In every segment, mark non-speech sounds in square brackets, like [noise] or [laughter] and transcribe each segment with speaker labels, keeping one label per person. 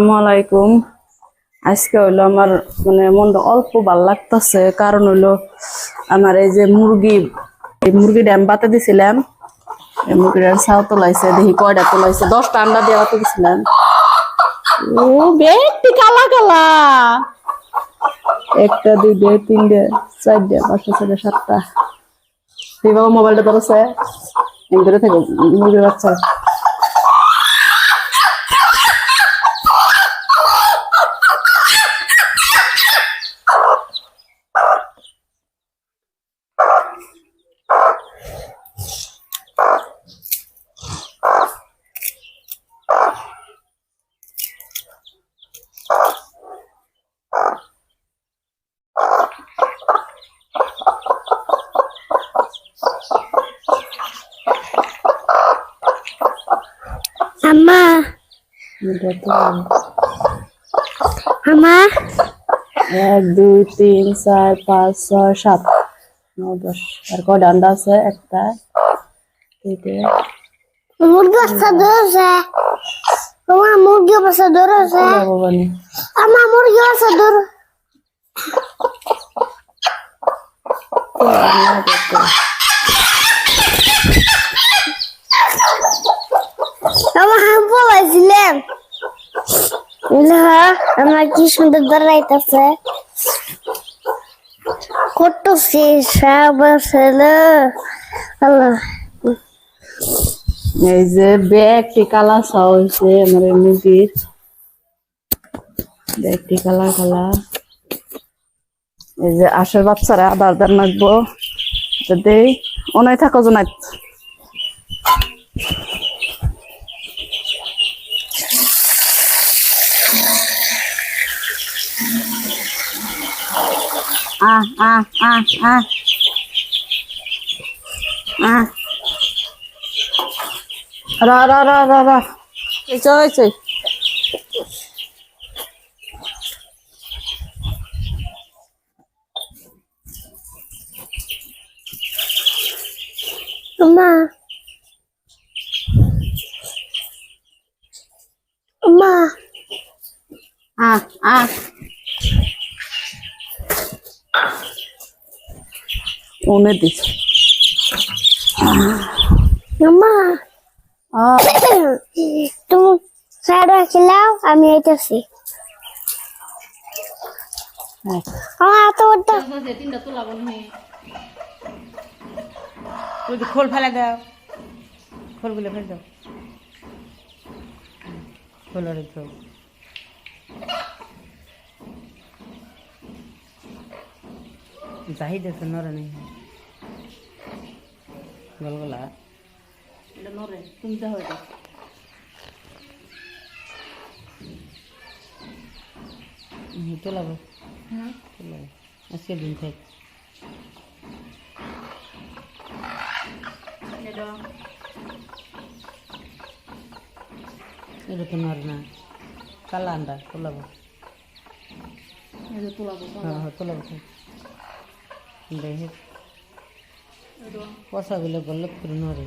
Speaker 1: আসসালামাইকুম আজকে হইল আমার মানে মনটা অল্প ভালো লাগতেছে, কারণ হইল আমার এই যে মুরগি, এই মুরগিটা আমি বাতে দিছিলাম। এই মুরগিটার ছাও তোলাইছে, দেখি কয়টা তোলাইছে। দশটা আন্ডা দিয়ে বাতে দিছিলাম। ও, বেটি কালা কালা। একটা, দুইটা, তিনটে, চারটে, পাঁচটা, ছয়টা, সাতটা। তুই বাবা মোবাইলটা ধরেছে। ধরে থেকে, মুরগির বাচ্চা।
Speaker 2: আম্মা আম্মা
Speaker 1: এক দুই তিন চার পাঁচ ছয় সাত নয় দশ আর কয়টা আন্ডা আছে একটা দুইটা
Speaker 2: মুরগি বাচ্চা ধরেছে
Speaker 1: ভবানী
Speaker 2: আমার মুরগি বাচ্চা ধর। আমার হাম বলাইছিলাম আমার কি সুন্দর দাঁড়াইতেছে করতেছি সাবাসেলো আল্লাহ।
Speaker 1: এই যে ব্যাগটি কালা ছাও হয়েছে আমার মুরগির। ব্যাগটি কালা কালা। এই যে আশের বাচ্চারা আদার দার নাকবো দেই, অনেক থাকো জনাই আহ আহ আহ আহ। আহ। রা রা রা রা রা। চই চই
Speaker 2: মা মা
Speaker 1: আহ আহ ওনে দিছ।
Speaker 2: মা [coughs] তুমি সাইড খেলাও আমি আইতাছি।
Speaker 1: হ্যাঁ
Speaker 2: আমার এত বড়
Speaker 3: তুই খোল ফেলে দাও। খোলগুলো ফেলে দাও। খোল রেখো চাহিদা তো নরে নেই। গলগলা।
Speaker 1: এটা নরে তুমি যাও এটা
Speaker 3: তোলাবো তোলাবো আজকে দিন থাক
Speaker 1: এটা
Speaker 3: এটা তো নরে না কালা আন্ডা তোলাবো
Speaker 1: এটা তোলাবো
Speaker 3: হ্যাঁ হ্যাঁ তোলাবো থাক দেখে কষাগুলো বললে করে নরে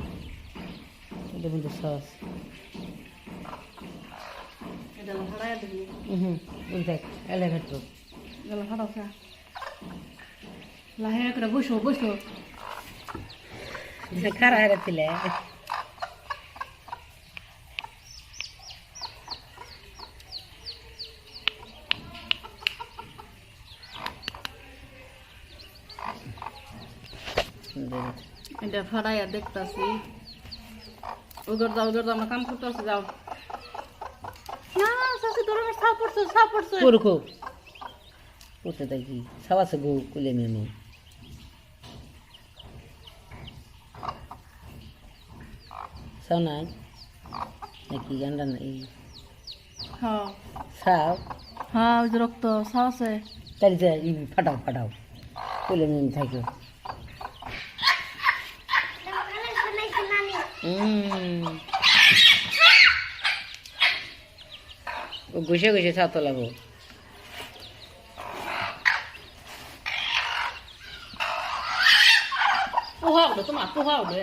Speaker 3: এটা কিন্তু সস হুম ওই দেখ এলাকার তো
Speaker 1: গেল হারাও খা। লাহে করে বসো বসো।
Speaker 3: খারা হেরে
Speaker 1: এটা ফাড়াইয়া দেখতাছি। যাও ওদের যাও আমরা কাম করতেছি যাও। না শাশি তোর আমার সাপ পড়ছে সাপ পড়ছে।
Speaker 3: পুরুকো পুতে দেখি সবাসে গো কুলে মেমে সাও নাই? নাকি গান্ডা নাই?
Speaker 1: হ্যাঁ।
Speaker 3: সাও
Speaker 1: হ্যাঁ ওই রক্ত আছে।
Speaker 3: তাই ফাটাও ফাটাও। কুলে মেমে থাকো। ও ঘুষে ঘুষে ছাতো লাগো
Speaker 1: পোহা উঠো তোমার পোহা উঠো